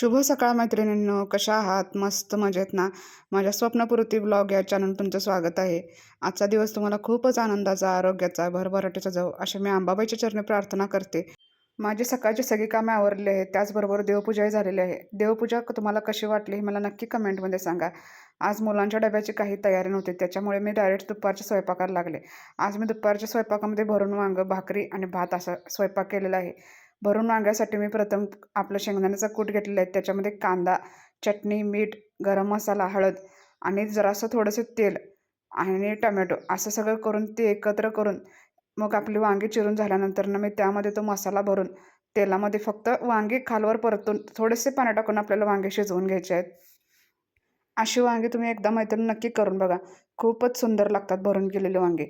शुभ सकाळ मैत्रिणींनो कशा आहात? मस्त मजेत ना? माझ्या स्वप्नपूर्ती ब्लॉग या चॅनल तुमचं स्वागत आहे. आजचा दिवस तुम्हाला खूपच आनंदाचा आरोग्याचा भरभराटीचा जाऊ अशी मी आंबाबाईच्या चरणी प्रार्थना करते. माझी सकाळची सगळी कामे आवरली आहे त्याचबरोबर देवपूजाही झालेली आहे. देवपूजा तुम्हाला कशी वाटली हे मला नक्की कमेंटमध्ये सांगा. आज मुलांच्या डब्याची काही तयारी नव्हती त्याच्यामुळे मी डायरेक्ट दुपारच्या स्वयंपाकाला लागले. आज मी दुपारच्या स्वयंपाकामध्ये भरून वांग भाकरी आणि भात असा स्वयंपाक केलेला आहे. भरून वांग्यासाठी मी प्रथम आपलं शेंगदाण्याचा कूट घेतलेला आहे. त्याच्यामध्ये कांदा चटणी मीठ गरम मसाला हळद आणि जरासं थोडंसं तेल आणि टमॅटो असं सगळं करून ते एकत्र करून मग आपली वांगी चिरून झाल्यानंतर ना मी त्यामध्ये तो मसाला भरून तेलामध्ये फक्त वांगी खालवर परतून थोडेसे पाणी टाकून आपल्याला वांगे शिजवून घ्यायचे आहेत. अशी वांगी तुम्ही एकदा मैत्रीण नक्की करून बघा. खूपच सुंदर लागतात भरून गेलेले वांगे.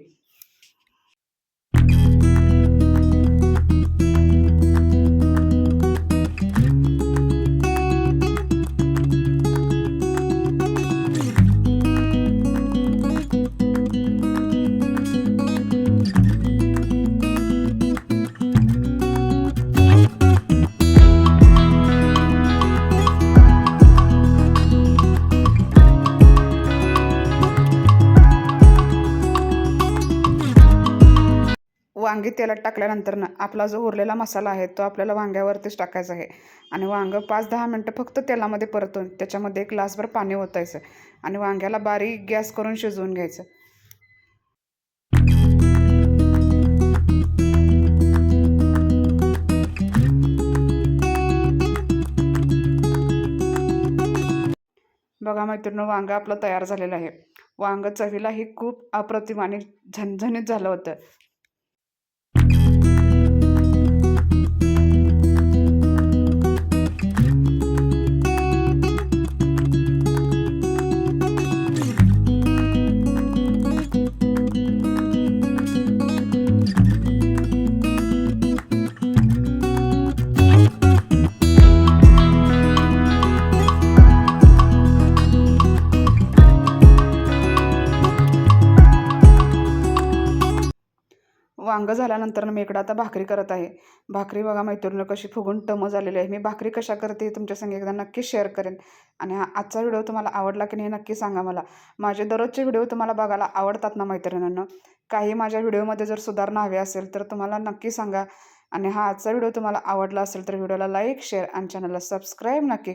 वांगी तेलात टाकल्यानंतर ना आपला जो उरलेला मसाला आहे तो आपल्याला वांग्यावरतीच टाकायचा आहे. आणि वांगं पाच दहा मिनटं फक्त तेलामध्ये परतून त्याच्यामध्ये एक ग्लासभर पाणी ओतायचं आणि वांग्याला बारीक गॅस करून शिजवून घ्यायचं. बघा मैत्रिणी वांगं आपलं तयार झालेलं आहे. वांगं चवीलाही खूप अप्रतिम आणि झणझणीत झालं होतं. वांगं झाल्यानंतर मी इकडं आता भाकरी करत आहे. भाकरी बघा मैत्रिणीला कशी फुगून टम झालेली आहे. मी भाकरी कशा करते तुमच्या संग एकदा नक्की शेअर करेन. आणि हा आजचा व्हिडिओ तुम्हाला आवडला की नाही हे नक्की सांगा मला. माझे दररोजचे व्हिडिओ तुम्हाला बघायला आवडतात ना मैत्रिणींना? काही माझ्या व्हिडिओमध्ये जर सुधारणा हवी असेल तर तुम्हाला नक्की सांगा. आणि हा आजचा व्हिडिओ तुम्हाला आवडला असेल तर व्हिडिओला लाईक शेअर आणि चॅनलला सबस्क्राईब नक्की